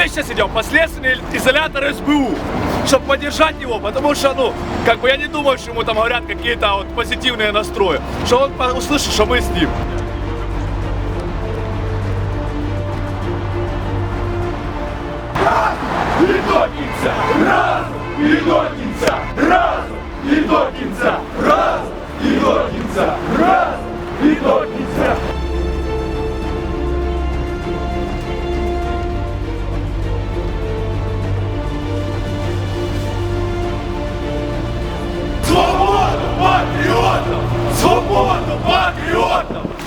Мы сейчас идем в последственный изолятор СБУ, чтобы поддержать его, потому что, ну, как бы я не думаю, что ему там говорят какие-то вот позитивные настрои, что он по- услышит, что мы с ним. І до кінця разом, і до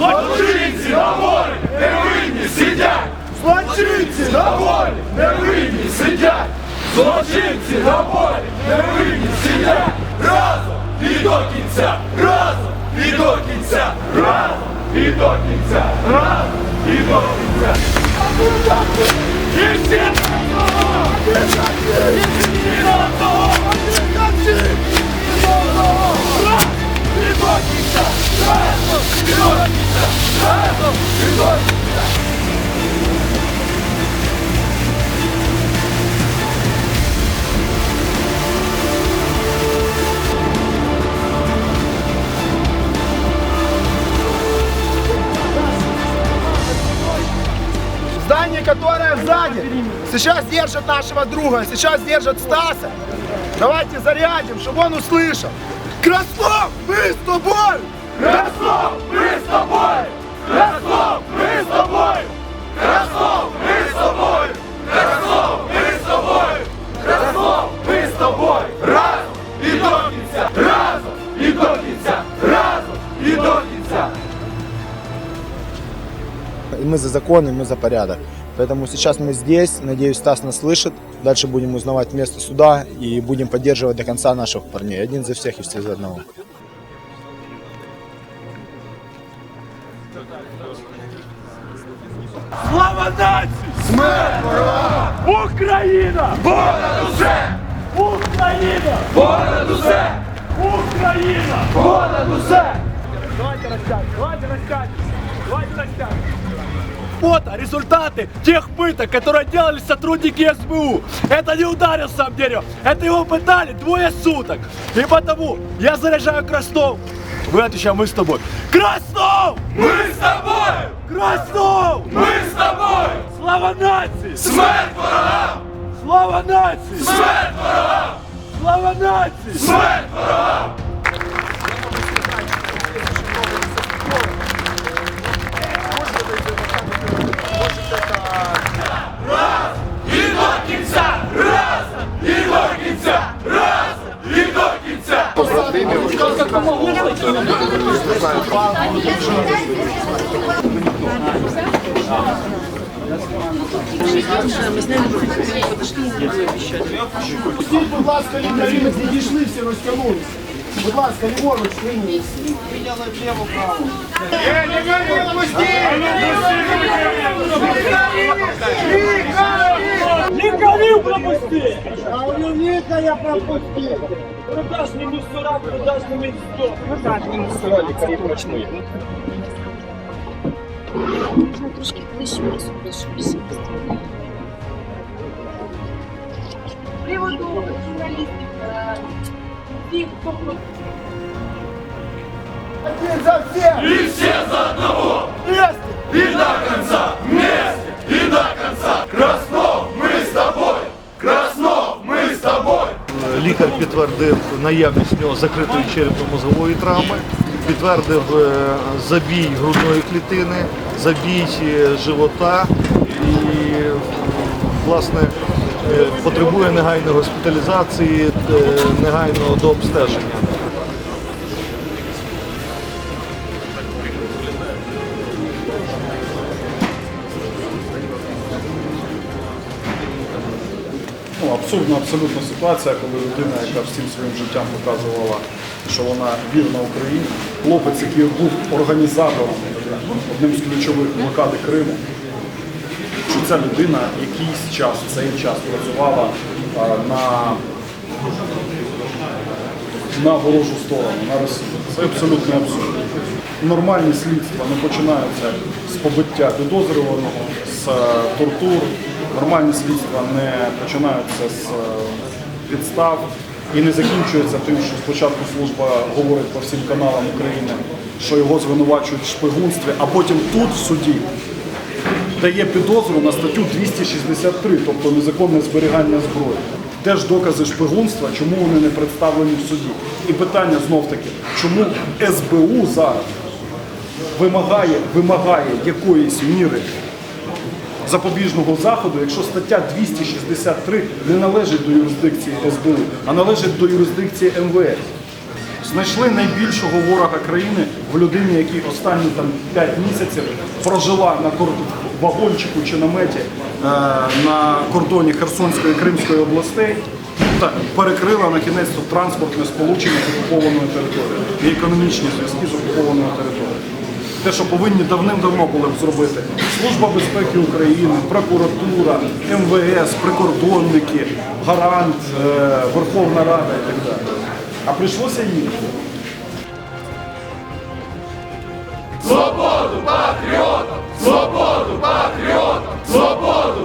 Злочинці на волі невинні сидять! Злочинці на волі невинні сидять! Злочинці на волі невинні сидять! Разом і до кінця! Разом і до кінця! Разом і до кінця! Разом і до кінця! Здание, которое сзади, сейчас держат нашего друга, сейчас держат Стаса. Давайте зарядим, чтобы он услышал. Краснов, мы с тобой! Краснов, ми з тобою! і до кінця! Разом і до кінця! Разом і до кінця! И мы за закон, и мы за порядок. Поэтому сейчас мы здесь, надеюсь, Стас нас слышит. Дальше будем узнавать место суда и будем поддерживать до конца наших парней. Один за всех и все за одного. Слава нації! Смерть ворогам! Україна! Понад усе! Україна! Понад усе! Україна! Понад усе! Давайте растянем, давайте растянем, давайте растянем. Вот результаты тех пыток, которые делали сотрудники СБУ. Это не ударил сам дерево, это его пытали двое суток. И потому я заряжаю Краснов. Вы отвечаем, мы с тобой. Краснов! Ми з тобою! Краснов! Ми з тобою! Слава нации! Смерть ворогам! Слава нации! Смерть ворогам! Слава нации! Смерть ворогам! Раз і до кінця! Раз і до кінця! Раз і до кінця! Пустіть, будь ласка, лікарі, ми підійшли, всі розтягнулися. Будь ласка, ліворуч, прийміть. Прийняли вліво, право. Лікарів пропусти! Чоловіка я пропустив. Продажні мусора, продажні місто. Можна трошки ближче сюди, щоб всі З приводу журналістів, е, всіх, хто про- Один за всіх. І всі за одного! І до конца! Вместе! І до конца! Краснов, ми з тобою! Краснов, ми з тобою! Лікар підтвердив наявність в нього закритої черепно-мозгової травми, Підтвердив е, забій грудної клітини, забій е, живота і власне е, потребує негайної госпіталізації, негайного дообстеження. Абсурдна абсолютно ситуація, коли людина, яка всім своїм життям показувала, що вона вірна Україні, хлопець, який був організатором, одним з ключових блокади Криму, що ця людина якийсь час, цей час працювала на, на ворожу сторону, на Росію. Це абсолютно абсурд. Нормальні слідства не починаються з побиття підозрюваного, з е, тортур, Нормальні слідства не починаються з е, підстав і не закінчуються тим, що спочатку служба говорить по всім каналам України, що його звинувачують в шпигунстві, а потім тут в суді дає підозру на статтю 263, тобто незаконне зберігання зброї. Де ж докази шпигунства, чому вони не представлені в суді? І питання знов таки, чому СБУ зараз вимагає, вимагає якоїсь міри запобіжного заходу, якщо стаття 263 не належить до юрисдикції СБУ, а належить до юрисдикції МВС. Знайшли найбільшого ворога країни в людині, який останні там 5 місяців прожила на вагончику чи наметі е, на кордоні Херсонської і Кримської областей та перекрила на кінець транспортне сполучення з окупованою територією і економічні зв'язки з окупованою територією. Те, що повинні давним-давно були б зробити Служба безпеки України, прокуратура, МВС, прикордонники, гарант, е, Верховна Рада і так далі. А прийшлося їм. Свободу патріотам! Свободу патріотам! Свободу!